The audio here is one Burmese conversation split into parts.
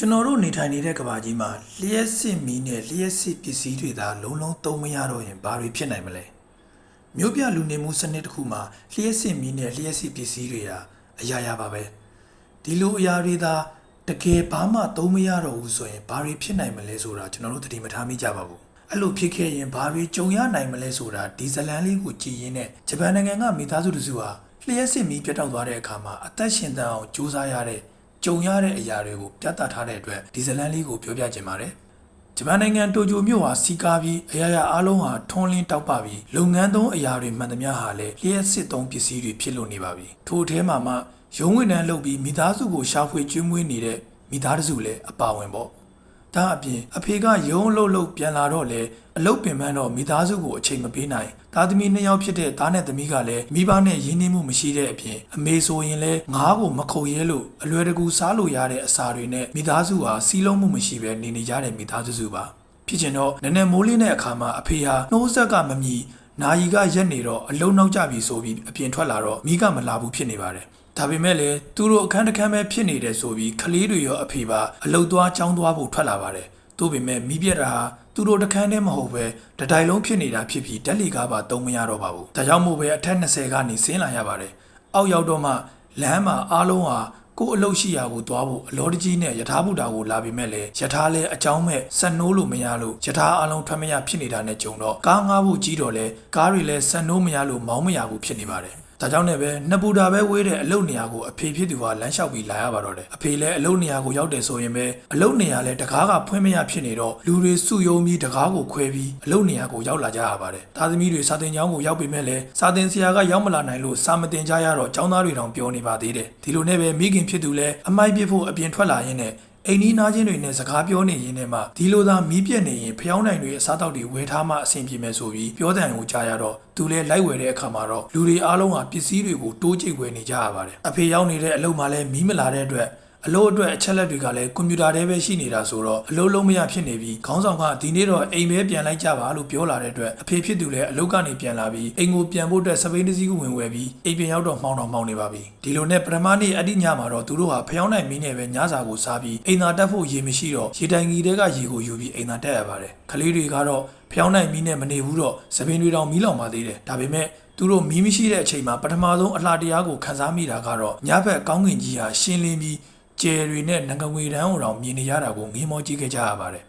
ကျွန်တော်တို့နေထိုင်နေတဲ့ကမ္ဘာကြီးမှာလျှက်စစ်မီးနဲ့လျှက်စစ်ပစ္စည်းတွေသာလုံးလုံးသုံးမရတော့ရင်ဘာတွေဖြစ်နိုင်မလဲမြို့ပြလူနေမှုစနစ်တစ်ခုမှာလျှက်စစ်မီးနဲ့လျှက်စစ်ပစ္စည်းတွေဟာအရာရာပါပဲဒီလိုအရာတွေသာတကယ်ဘာမှသုံးမရတော့ဘူးဆိုရင်ဘာတွေဖြစ်နိုင်မလဲဆိုတာကျွန်တော်တို့သတိမထားမိကြပါဘူးအဲ့လိုဖြစ်ခဲ့ရင်ဘာတွေကြုံရနိုင်မလဲဆိုတာဒီဇလန်လေးကိုကြည်ရင်းနဲ့ဂျပန်နိုင်ငံကမိသားစုတစုဟာလျှက်စစ်မီးပြတ်တောက်သွားတဲ့အခါမှာအသက်ရှင်သန်အောင်ကြိုးစားရတဲ့ ကြုံရတဲ့အရာတွေကိုပြသထားတဲ့အတွက်ဒီဇလန်လေးကိုပြောပြချင်ပါတယ်ဂျပန်နိုင်ငံတိုကျိုမြို့ဟာစီကာပြီးအရာရာအားလုံးဟာထွန်းလင်းတောက်ပပြီးလုပ်ငန်းသုံးအရာတွေမှန်သမျှဟာလည်းလျှက်စစ်သုံးပစ္စည်းတွေဖြစ်လို့နေပါပြီထို့အထဲမှာမှရုံးဝင်တန်းလုပ်ပြီးမိသားစုကိုရှာဖွေကျွေးမွေးနေတဲ့မိသားစုလည်းအပါဝင်ပေါ့ဒါအပြင်အဖေကရုံးလို့လို့ပြန်လာတော့လေအလုတ်ပင်ပန်းတော့မိသားစုကိုအချိန်မပေးနိုင် သားသမီးနှစ်ယောက်ဖြစ်တဲ့သားနဲ့သမီးကလည်းမိဘနဲ့ရင်းနှီးမှုမရှိတဲ့အပြင်အမေဆိုရင်လည်းငါးကိုမခုတ်ရဲလို့အလွယ်တကူစားလို့ရတဲ့အစာတွေနဲ့မိသားစုဟာစီးလုံးမှုမရှိဘဲနေနေကြတဲ့မိသားစုစုပါဖြစ်ချင်တော့နည်းနည်းမိုးလင်းတဲ့အခါမှာအဖေဟာနှိုးဆက်ကမမြည်နာယီကရက်နေတော့အလုံးနောက်ကြပြီဆိုပြီးအပြင်ထွက်လာတော့မိကမလာဘူးဖြစ်နေပါတယ်ဒါပေမဲ့လည်းသူတို့အခန်းတစ်ခန်းပဲဖြစ်နေတယ်ဆိုပြီးကလေးတွေရောအဖေပါအလုတ်သွားចောင်းသွားဖို့ထွက်လာပါတယ်။သို့ပေမဲ့မိပြက်တာဟာ သူတို့တစ်ခန်းတည်းမဟုတ်ပဲတတိုင်လုံးဖြစ်နေတာဖြစ်ပြီးဓာတ်လီကားပါသုံးမရတော့ပါဘူး။ဒါကြောင့်မို့ပဲအထက်20ကနေဆင်းလာရပါတယ်။အောက်ရောက်တော့မှလမ်းမှာအားလုံးဟာကိုယ်အလုတ်ရှိရာကိုသွားဖို့အလောတကြီးနဲ့ယထာဘုဒ္ဓကိုလာပြီးမဲ့လေယထာလဲအကြောင်းမဲ့ဆက်နိုးလို့မရလို့ယထာအလုံးထွက်မရဖြစ်နေတာနဲ့ကြုံတော့ကားငားဖို့ကြီးတော့လဲကားတွေလဲဆက်နိုးမရလို့မောင်းမရဘူးဖြစ်နေပါတယ်။ ဒါကြောင့်လည်းပဲနှစ်ပူတာပဲဝေးတဲ့အလုတ်နေရာကိုအဖေဖြစ်သူကလမ်းလျှောက်ပြီးလာရပါတော့တယ်အဖေလည်းအလုတ်နေရာကိုရောက်တယ်ဆိုရင်ပဲအလုတ်နေရာလည်းတကားကဖွင့်မရဖြစ်နေတော့လူတွေစုယုံပြီးတကားကိုခွဲပြီးအလုတ်နေရာကိုရောက်လာကြရပါတယ်သားသမီးတွေစာတင်ကျောင်းကိုရောက်ပေမဲ့လည်းစာတင်ဆရာကရောက်မလာနိုင်လို့စာမတင်ကြရတော့ကျောင်းသားတွေတောင်ပြောနေပါသေးတယ်ဒီလိုနဲ့ပဲမိခင်ဖြစ်သူလည်းအမိုက်ပြစ်ဖို့အပြင်ထွက်လာရင်းနဲ့ အိမ်နီးနားချင်းတွေနဲ့စကားပြောနေရင်းနဲ့မှဒီလိုသာမီးပြက်နေရင်ဖျောင်းနိုင်တွေအစားတောက်တွေဝယ်ထားမှအဆင်ပြေမယ်ဆိုပြီးပြောတဲ့ကိုကြားရတော့သူလည်းလိုက်ဝယ်တဲ့အခါမှာတော့လူတွေအားလုံးဟာပစ္စည်းတွေကိုတိုးကြိတ်ဝယ်နေကြရပါတယ်အဖေရောက်နေတဲ့အလုပ်မှလည်းမီးမလာတဲ့အတွက် အလုပ်အတွက်အချက်လက်တွေကလည်းကွန်ပျူတာထဲပဲရှိနေတာဆိုတော့အလုပ်လုံးမရဖြစ်နေပြီးခေါင်းဆောင်ကဒီနေ့တော့အိမ်ပဲပြန်လိုက်ကြပါလို့ပြောလာတဲ့အတွက်အဖေဖြစ်သူလည်းအလုပ်ကနေပြန်လာပြီးအိမ်ကိုပြန်ဖို့အတွက်စပိန်တစည်းကိုဝင်ဝယ်ပြီးအိမ်ပြန်ရောက်တော့မှောင်းတော့မှောင်းနေပါပြီဒီလိုနဲ့ပထမနေ့အတိညမှာတော့သူတို့ဟာဖျောင်းနိုင်မင်းနဲ့ပဲညစာကိုစားပြီးအိမ်သာတက်ဖို့ရေမရှိတော့ရေတိုင်ကြီးတွေကရေကိုယူပြီးအိမ်သာတက်ရပါတယ်ကလေးတွေကတော့ဖျောင်းနိုင်မင်းနဲ့မနေဘူးတော့စပိန်တွေတောင်မီးလောင်ပါသေးတယ်ဒါပေမဲ့သူတို့မီးမရှိတဲ့အချိန်မှာပထမဆုံးအလှတရားကိုခန်းစားမိတာကတော့ညဘက်ကောင်းကင်ကြီးဟာရှင်းလင်းပြီး ကျယ်တွေနဲ့ငကငွေတန်းကိုတောင်မြင်နေရတာကိုငေးမောကြည့်ခဲ့ကြရပါတယ်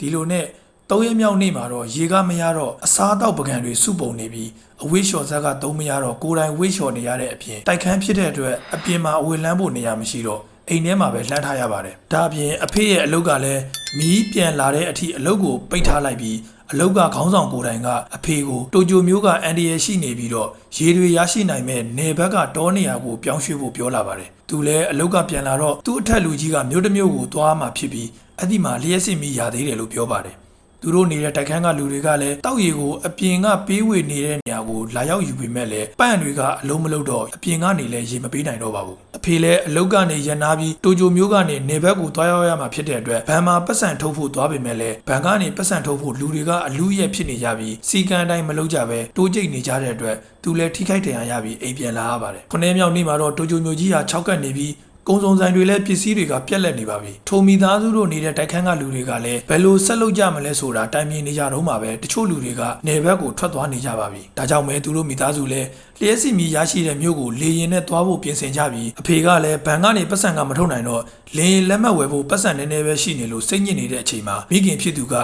ဒီလိုနဲ့သုံးရက်မြောက်နေ့မှာတော့ရေကမရတော့အစားအသောက်ပကံတွေစုပုံနေပြီးအဝေးလျှော်ဇက်ကသုံးမရတော့ကိုယ်တိုင်ဝေးလျှော်နေရတဲ့အပြင်တိုက်ခန်းဖြစ်တဲ့အတွက်အပြင်မှာအဝေးလန်းဖို့နေရာမရှိတော့အိမ်ထဲမှာပဲလှမ်းထားရပါတယ်ဒါအပြင်အဖေရဲ့အလုပ်ကလည်းမီးပြန်လာတဲ့အထိအလုပ်ကိုပိတ်ထားလိုက်ပြီး အလောက်ကခေါင်းဆောင်ကိုယ်တိုင်ကအဖေကိုတိုကျိုမျိုးကအန်ဒီရရှိနေပြီးတော့ရေတွေရရှိနိုင်မဲ့နေဘက်ကတောနေရာကိုပြောင်းရွှေ့ဖို့ပြောလာပါတယ်။သူလည်းအလောက်ကပြန်လာတော့သူ့အထက်လူကြီးကမြို့တစ်မြို့ကိုသွားမှဖြစ်ပြီးအဲ့ဒီမှာလျှက်စစ်မီရသေးတယ်လို့ပြောပါတယ်။ သူတို့နေတဲ့တိုက်ခန်းကလူတွေကလည်းတောက်ရီကိုအပြင်ကပေးဝေနေတဲ့နေရာကိုလာရောက်ယူပေမဲ့လည်းပန့်တွေကအလုံးမလုံးတော့အပြင်ကနေလည်းရေမပေးနိုင်တော့ပါဘူးအဖေလည်းအလုတ်ကနေရန်နာပြီးတိုဂျိုမျိုးကနေနေဘက်ကိုသွားရောက်ရမှာဖြစ်တဲ့အတွက်ဘန်မှာပတ်စံထုတ်ဖို့သွားပေမဲ့လည်းဘန်ကနေပတ်စံထုတ်ဖို့လူတွေကအလူရက်ဖြစ်နေကြပြီးစီကံတိုင်းမလုပ်ကြပဲတိုးကျိတ်နေကြတဲ့အတွက်သူလည်းထိခိုက်ဒဏ်ရာရပြီးအိမ်ပြန်လာရပါတယ်ခုနှစ်မြောက်နေ့မှာတော့တိုဂျိုမျိုးကြီးဟာ6ကတ်နေပြီး ကုံစုံဆိုင်တွေလည်းပစ္စည်းတွေကပြက်လက်နေပါပြီ။ထိုမိသားစုတို့နေတဲ့တိုက်ခန်းကလူတွေကလည်းဘယ်လိုဆက်လုပ်ကြမလဲဆိုတာတိုင်ပင်နေကြတော့မှပဲတချို့လူတွေကနေဘက်ကိုထွက်သွားနေကြပါပြီ။ဒါကြောင့်မဲသူတို့မိသားစုလည်းလျှက်စီမီရရှိတဲ့မြို့ကိုလေရင်နဲ့သွားဖို့ပြင်ဆင်ကြပြီးအဖေကလည်းဘဏ်ကနေပတ်စံကမထုတ်နိုင်တော့လင်းလက်မှတ်ဝယ်ဖို့ပတ်စံနည်းနည်းပဲရှိနေလို့စိတ်ညစ်နေတဲ့အချိန်မှာမိခင်ဖြစ်သူက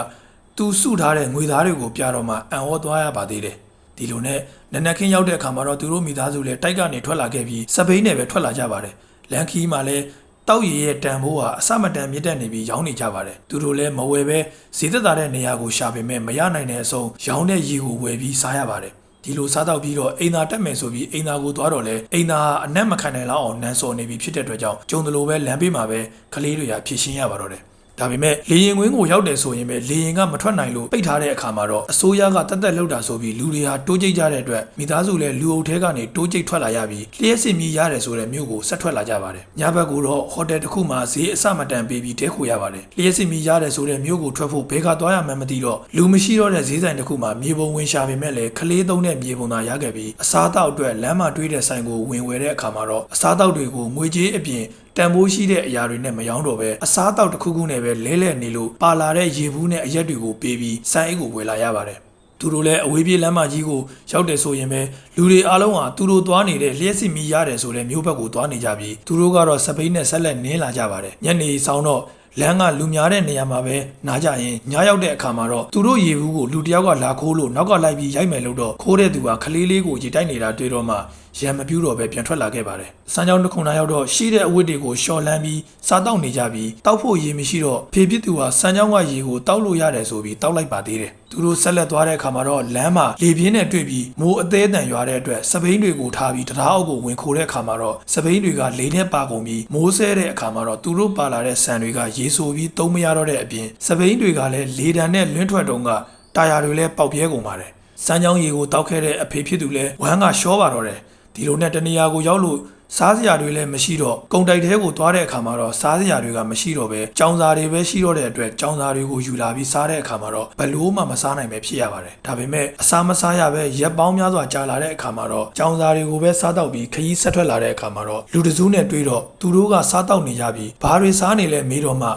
သူစုထားတဲ့ငွေသားတွေကိုပြတော့မှအံ့ဩသွားရပါသေးတယ်။ဒီလိုနဲ့နနက်ခင်းရောက်တဲ့အခါမှာတော့သူတို့မိသားစုလည်းတိုက်ကနေထွက်လာခဲ့ပြီးစပိန်နဲ့ပဲထွက်လာကြပါတယ်။ လန်ခီမှာလည်းတောက်ရည်ရဲ့တန်ဖိုးဟာအစမတန်မြင့်တက်နေပြီးရောင်းနေကြပါတယ်သူတို့လည်းမဝယ်ပဲဈေးသက်သာတဲ့နေရာကိုရှာပေမဲ့မရနိုင်တဲ့အဆုံးရောင်းတဲ့ရည်ကိုဝယ်ပြီးစားရပါတယ်ဒီလိုစားတော့ပြီးတော့အိမ်သာတက်မယ်ဆိုပြီးအိမ်သာကိုသွားတော့လဲအိမ်သာအနက်မခံနိုင်လောက်အောင်နန်းစော်နေပြီဖြစ်တဲ့အတွက်ကြောင့်ကျုံတယ်လို့ပဲလမ်းဘေးမှာပဲကလေးတွေကဖြည့်ရှင်းရပါတော့တယ် ဒါပေမဲ့လေရင်ကွင်းကိုရောက်တယ်ဆိုရင်ပဲလေရင်ကမထွက်နိုင်လို့ပိတ်ထားတဲ့အခါမှာတော့အစိုးရကတက်တက်လှုပ်တာဆိုပြီးလူတွေဟာတိုးကြိတ်ကြတဲ့အတွက်မိသားစုလည်းလူအုပ်ထဲကနေတိုးကြိတ်ထွက်လာရပြီးလျှက်စစ်မြည်ရတယ်ဆိုတဲ့မြို့ကိုဆက်ထွက်လာကြပါတယ်။ညဘက်ကတော့ဟိုတယ်တစ်ခုမှာဈေးအဆမတန်ပေးပြီးတဲခိုရပါတယ်။လျှက်စစ်မြည်ရတယ်ဆိုတဲ့မြို့ကိုထွက်ဖို့ဘဲကသွားရမှန်းမသိတော့လူမရှိတော့တဲ့ဈေးဆိုင်တစ်ခုမှာမြေပုံဝင်ရှာပေမဲ့လည်းကလေးသုံးတဲ့မြေပုံသာရခဲ့ပြီးအစားအသောက်အတွက်လမ်းမှာတွေးတဲ့ဆိုင်ကိုဝင်ဝယ်တဲ့အခါမှာတော့အစားအသောက်တွေကိုငွေကြေးအပြင်တန်ဖိုးရှိတဲ့အရာတွေနဲ့မရောတော့ပဲအစားအသောက်တစ်ခုခုနဲ့ပဲလဲလဲနေလို့ပါလာတဲ့ရေဘူးနဲ့အရက်တွေကိုပေးပြီးစိုင်းအိတ်ကိုဝယ်လာရပါတယ်သူတို့လည်းအဝေးပြေးလမ်းမကြီးကိုရောက်တယ်ဆိုရင်ပဲလူတွေအားလုံးဟာသူတို့သွားနေတဲ့လျှက်စစ်မီရတယ်ဆိုတဲ့မျိုးဘက်ကိုသွားနေကြပြီးသူတို့ကတော့စပိန်နဲ့ဆက်လက်နင်းလာကြပါတယ်ညနေဆောင်တော့လမ်းကလူများတဲ့နေရာမှာပဲနားကြရင်ညရောက်တဲ့အခါမှာတော့သူတို့ရေဘူးကိုလူတစ်ယောက်ကလာခိုးလို့နောက်ကလိုက်ပြီးရိုက်မယ်လို့တော့ခိုးတဲ့သူကခလေးလေးကိုရေတိုက်နေတာတွေ့တော့မှရံမပြူတော့ပဲပြန်ထွက်လာခဲ့ပါတယ်။စမ်းကြောင်းတစ်ခုနာရောက်တော့ရှိတဲ့အဝတ်တွေကိုရှော်လန်းပြီးစားတောက်နေကြပြီးတောက်ဖို့ရေမရှိတော့ဖေဖြစ်သူဟာစမ်းကြောင်းကရေကိုတောက်လို့ရတယ်ဆိုပြီးတောက်လိုက်ပါသေးတယ်။သူတို့ဆက်လက်သွားတဲ့အခါမှာတော့လမ်းမှာလေပြင်းနဲ့တွေ့ပြီးမိုးအသေးအတန်ရွာတဲ့အတွက်စပိန်တွေကိုထားပြီးတရားအောက်ကိုဝင်ခိုးတဲ့အခါမှာတော့စပိန်တွေကလေနဲ့ပါကုန်ပြီးမိုးဆဲတဲ့အခါမှာတော့သူတို့ပါလာတဲ့ဆန်တွေကရေဆိုပြီးသုံးမရတော့တဲ့အပြင်စပိန်တွေကလည်းလေတံနဲ့လွင့်ထွက်တုံးကတာယာတွေလည်းပေါက်ပြဲကုန်ပါတယ်။စမ်းကြောင်းရေကိုတောက်ခဲ့တဲ့အဖေဖြစ်သူလည်းဝမ်းကရှောပါတော့တယ်။ ဒီလိုနဲ့တနေရာကိုရောက်လို့စားစရာတွေလည်းမရှိတော့ကုံတိုက်ထဲကိုသွားတဲ့အခါမှာတော့စားစရာတွေကမရှိတော့ပဲကြောင်စာတွေပဲရှိတော့တဲ့အတွက်ကြောင်စာတွေကိုယူလာပြီးစားတဲ့အခါမှာတော့ဘလို့မှမစားနိုင်ပဲဖြစ်ရပါတယ်ဒါပေမဲ့အစားမစားရပဲရက်ပေါင်းများစွာကြာလာတဲ့အခါမှာတော့ကြောင်စာတွေကိုပဲစားတော့ပြီးခရီးဆက်ထွက်လာတဲ့အခါမှာတော့လူတစုနဲ့တွေ့တော့သူတို့ကစားတော့နေကြပြီးဘာတွေစားနေလဲမေးတော့မှ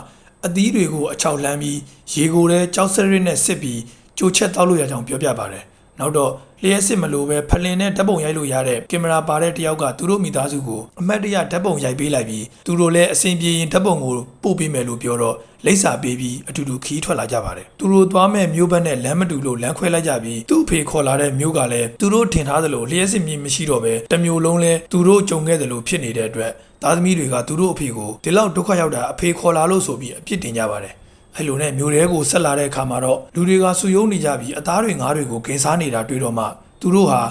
အသီးတွေကိုအချောက်လန်းပြီးရေကိုလည်းကြောက်စရစ်နဲ့စစ်ပြီးကြိုချက်တောက်လို့ရကြောင်းပြောပြပါတယ် နောက်တော့လျှက်စစ်မလို့ပဲဖလင်နဲ့ဓာတ်ပုံရိုက်လို့ရတဲ့ကင်မရာပါတဲ့တယောက်ကသူတို့မိသားစုကိုအမတ်တရဓာတ်ပုံရိုက်ပေးလိုက်ပြီးသူတို့လည်းအဆင်ပြေရင်ဓာတ်ပုံကိုပို့ပေးမယ်လို့ပြောတော့လိပ်စာပေးပြီးအတူတူခီးထွက်လာကြပါတယ်သူတို့သွားမဲ့မျိုးဘက်နဲ့လမ်းမတူလို့လမ်းခွဲလိုက်ကြပြီးသူ့အဖေခေါ်လာတဲ့မျိုးကလည်းသူတို့ထင်ထားသလိုလျှက်စစ်မြင်မရှိတော့ပဲတစ်မျိုးလုံးလဲသူတို့ကြုံခဲ့သလိုဖြစ်နေတဲ့အတွက်သားသမီးတွေကသူတို့အဖေကိုဒီလောက်ဒုက္ခရောက်တာအဖေခေါ်လာလို့ဆိုပြီးအပြစ်တင်ကြပါတယ် အဲ့လိုနဲ့မျိုးတွေကိုဆက်လာတဲ့အခါမှာတော့လူတွေကဆူယုံနေကြပြီးအသားတွေငါးတွေကိုဂင်စားနေတာတွေ့တော့မှသူတို့ဟာ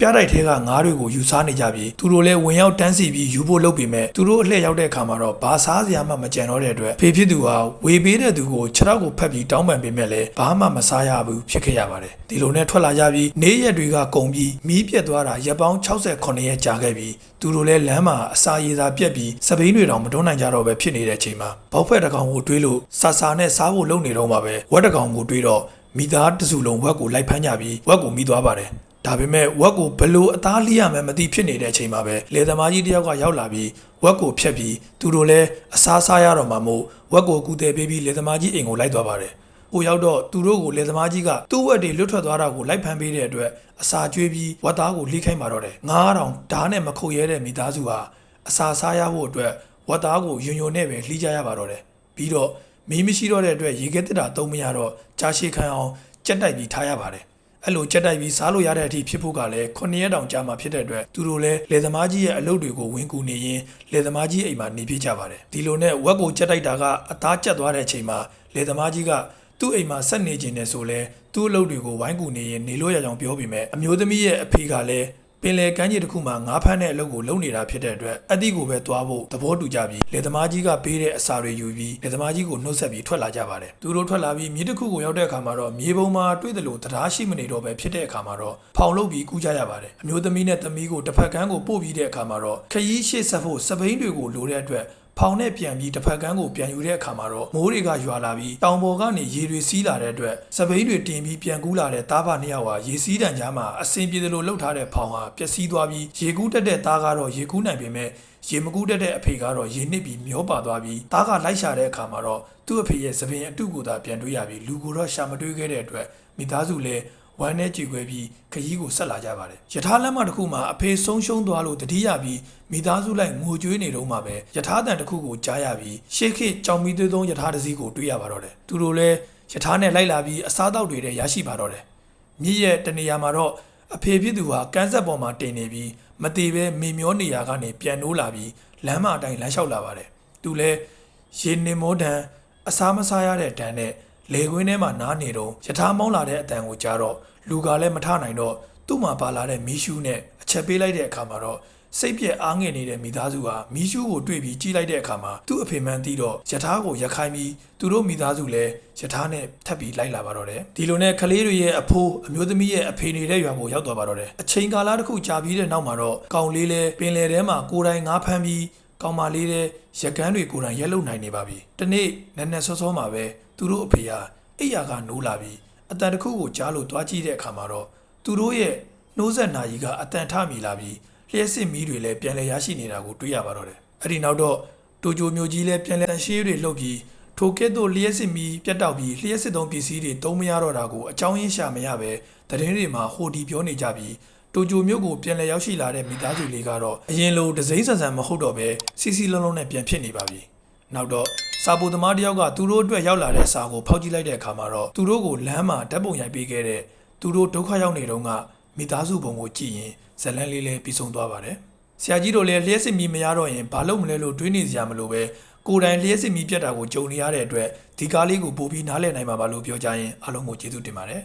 ပြတိုက်ထဲကငါးတွေကိုယူစားနေကြပြီးသူတို့လည်းဝင်ရောက်တန်းစီပြီးယူဖို့လုပ်ပေမဲ့သူတို့အလှည့်ရောက်တဲ့အခါမှာတော့ဘာစားစရာမှမကြံတော့တဲ့အတွက်ဖေဖြစ်သူဟာဝေပေးတဲ့သူကိုခြေထောက်ကိုဖက်ပြီးတောင်းပန်ပေးမဲ့လည်းဘာမှမစားရဘူးဖြစ်ခဲ့ရပါတယ်ဒီလိုနဲ့ထွက်လာကြပြီးနေရက်တွေကကုန်ပြီးမီးပြက်သွားတာရက်ပေါင်း68ရက်ကြာခဲ့ပြီးသူတို့လည်းလမ်းမှာအစာရည်သာပြက်ပြီးစပိန်တွေတောင်မတွန်းနိုင်ကြတော့ပဲဖြစ်နေတဲ့အချိန်မှာဘောက်ဖက်တကောင်ကိုတွေးလို့ဆာဆာနဲ့စားဖို့လုပ်နေတော့မှပဲဝက်တကောင်ကိုတွေးတော့မိသားတစုလုံးဝက်ကိုလိုက်ဖမ်းကြပြီးဝက်ကိုမိသွားပါတယ် ဒါပေမဲ့ဝက်ကိုဘလို့အသားလိရမယ်မသိဖြစ်နေတဲ့အချိန်မှာပဲလေသမားကြီးတယောက်ကရောက်လာပြီးဝက်ကိုဖြတ်ပြီးသူတို့လည်းအစားစားရတော့မှမို့ဝက်ကိုကူတယ်ပေးပြီးလေသမားကြီးအိမ်ကိုလိုက်သွားပါတယ်။ဟိုရောက်တော့သူတို့ကိုလေသမားကြီးကသူ့ဝက်တွေလွတ်ထွက်သွားတာကိုလိုက်ဖမ်းပေးတဲ့အတွက်အစာကျွေးပြီးဝက်သားကိုလိခိုင်းมาတော့တယ်။9000ဓာတ်နဲ့မခုတ်ရဲတဲ့မိသားစုဟာအစာစားရဖို့အတွက်ဝက်သားကိုယွန်ယွန်နဲ့ပဲလှီးကြရပါတော့တယ်။ပြီးတော့မီးမရှိတော့တဲ့အတွက်ရေခဲတက်တာသုံးမရတော့ကြားရှိခံအောင်ကြက်တိုက်ပြီးထားရပါတယ်။ အဲ့လိုကြက်တိုက်ပြီးစားလို့ရတဲ့အထိဖြစ်ဖို့ကလည်း9ရက်တောင်ကြာမှဖြစ်တဲ့အတွက်သူတို့လည်းလေသမားကြီးရဲ့အလုပ်တွေကိုဝင်ကူနေရင်လေသမားကြီးအိမ်မှာနေပြကြပါတယ်ဒီလိုနဲ့ဝက်ကိုကြက်တိုက်တာကအသားကျက်သွားတဲ့အချိန်မှာလေသမားကြီးကသူ့အိမ်မှာဆက်နေခြင်းနဲ့ဆိုလဲသူ့အလုပ်တွေကိုဝိုင်းကူနေရင်နေလို့ရကြောင်ပြောပြီးမဲ့အမျိုးသမီးရဲ့အဖေကလည်း ပင်လယ်ကမ်းခြေတစ်ခုမှာငါးဖမ်းတဲ့အလုပ်ကိုလုပ်နေတာဖြစ်တဲ့အတွက်အတိကိုပဲသွားဖို့သဘောတူကြပြီးလေသမားကြီးကပေးတဲ့အစာတွေယူပြီးလေသမားကြီးကိုနှုတ်ဆက်ပြီးထွက်လာကြပါတယ်သူတို့ထွက်လာပြီးမြေတစ်ခုကိုရောက်တဲ့အခါမှာတော့မြေပုံမှာတွေ့တယ်လို့တရားရှိမနေတော့ပဲဖြစ်တဲ့အခါမှာတော့ဖောင်လုပ်ပြီးကူးကြရပါတယ်အမျိုးသမီးနဲ့သမီးကိုတစ်ဖက်ကန်းကိုပို့ပြီးတဲ့အခါမှာတော့ခရီးရှေ့ဆက်ဖို့စပိန်တွေကိုလိုတဲ့အတွက် ဖောင်နဲ့ပြန်ပြီးတစ်ဖက်ကန်းကိုပြန်ယူတဲ့အခါမှာတော့မိုးတွေကရွာလာပြီးတောင်ပေါ်ကနေရေတွေစီးလာတဲ့အတွက်စပိန်တွေတင်ပြီးပြန်ကူးလာတဲ့သားဖနှစ်ယောက်ဟာရေစီးတံကြားမှာအဆင်ပြေသလိုလှုပ်ထားတဲ့ဖောင်ဟာပျက်စီးသွားပြီးရေကူးတက်တဲ့သားကတော့ရေကူးနိုင်ပေမဲ့ရေမကူးတက်တဲ့အဖေကတော့ရေနစ်ပြီးမျောပါသွားပြီးသားကလိုက်ရှာတဲ့အခါမှာတော့သူ့အဖေရဲ့သပင်အတုကိုသာပြန်တွေ့ရပြီးလူကိုတော့ရှာမတွေ့ခဲ့တဲ့အတွက်မိသားစုလည်း ဝမ်းနဲ့ကြည်ခွဲပြီးခရီးကိုဆက်လာကြပါတယ်။ယထာလမ်းမတစ်ခုမှာအဖေဆုံးရှုံးသွားလို့တတိယပြီးမိသားစုလိုက်ငိုကြွေးနေတော့မှပဲယထာတန်တစ်ခုကိုကြားရပြီးရှေးခေတ်ကြောင်မီသွေးသုံးယထာတစ်စီးကိုတွေ့ရပါတော့တယ်။သူတို့လည်းယထာနဲ့လိုက်လာပြီးအစားအသောက်တွေလည်းရရှိပါတော့တယ်။မြစ်ရဲ့တနေရာမှာတော့အဖေဖြစ်သူဟာကန်းဆက်ပေါ်မှာတင်နေပြီးမသေးပဲမေမျောနေရာကနေပြန်နိုးလာပြီးလမ်းမအတိုင်းလမ်းလျှောက်လာပါတယ်။သူလည်းရေနေမောဒန်အစားမစားရတဲ့ဒဏ်နဲ့ လေကွင်းထဲမှာနားနေတော့ယထာမောင်းလာတဲ့အတန်ကိုကြားတော့လူကလည်းမထနိုင်တော့သူ့မှာပါလာတဲ့မီးရှူးနဲ့အချက်ပေးလိုက်တဲ့အခါမှာတော့စိတ်ပြက်အားငယ်နေတဲ့မိသားစုဟာမီးရှူးကိုတွေ့ပြီးကြီးလိုက်တဲ့အခါမှာသူ့အဖေမှန်သိတော့ယထာကိုရခိုင်းပြီးသူတို့မိသားစုလည်းယထာနဲ့ထပ်ပြီးလိုက်လာပါတော့တယ်ဒီလိုနဲ့ကလေးတွေရဲ့အဖိုးအမျိုးသမီးရဲ့အဖေနေတဲ့ရွာကိုရောက်သွားပါတော့တယ်အချိန်ကာလတစ်ခုကြာပြီးတဲ့နောက်မှာတော့ကောင်လေးလည်းပင်လယ်ထဲမှာကိုယ်တိုင်ငါးဖမ်းပြီးကောင်မလေးတဲ့ရကန်းတွေကိုယ်တိုင်ရက်လုံနိုင်နေပါပြီ။ဒီနေ့နက်နက်စောစောမှာပဲ သူတို့အဖေဟာအိယာကနိုးလာပြီးအတန်တစ်ခုကိုကြားလို့တွားကြည့်တဲ့အခါမှာတော့သူတို့ရဲ့နှိုးဆက်နာကြီးကအတန်ထမိလာပြီးလျှက်စစ်မီးတွေလည်းပြန်လည်ရရှိနေတာကိုတွေ့ရပါတော့တယ်။အဲ့ဒီနောက်တော့တိုဂျိုမျိုးကြီးလည်းပြန်လည်တန်ရှင်းရေးတွေလုပ်ပြီးထိုကဲ့သို့လျှက်စစ်မီပြတ်တောက်ပြီးလျှက်စစ်သုံးပစ္စည်းတွေသုံးမရတော့တာကိုအကြောင်းရင်းရှာမရပဲသတင်းတွေမှာဟိုဒီပြောနေကြပြီးတိုဂျိုမျိုးကိုပြန်လည်ရောက်ရှိလာတဲ့မိသားစုလေးကတော့အရင်လိုဒစိမ့်ဆန်ဆန်မဟုတ်တော့ပဲစီစီလုံးလုံးနဲ့ပြန်ဖြစ်နေပါပြီနောက်တော့ စာပိုသမားတစ်ယောက်ကသူတို့အတွက်ရောက်လာတဲ့စာကိုဖောက်ကြည့်လိုက်တဲ့အခါမှာတော့သူတို့ကိုလမ်းမှာဓာတ်ပုံရိုက်ပေးခဲ့တဲ့သူတို့ဒုက္ခရောက်နေတုန်းကမိသားစုပုံကိုကြည့်ရင်ဇလန်းလေးလည်းပြီးဆုံးသွားပါတယ်ဆရာကြီးတို့လည်းလျှက်စစ်မီမရတော့ရင်ဘာလုပ်မလဲလို့တွေးနေစရာမလိုပဲကိုယ်တိုင်လျှက်စစ်မီပြတ်တာကိုကြုံနေရတဲ့အတွက်ဒီကားလေးကိုပို့ပြီးနားလည်နိုင်မှာပါလို့ပြောကြရင်အားလုံးကိုကျေးဇူးတင်ပါတယ်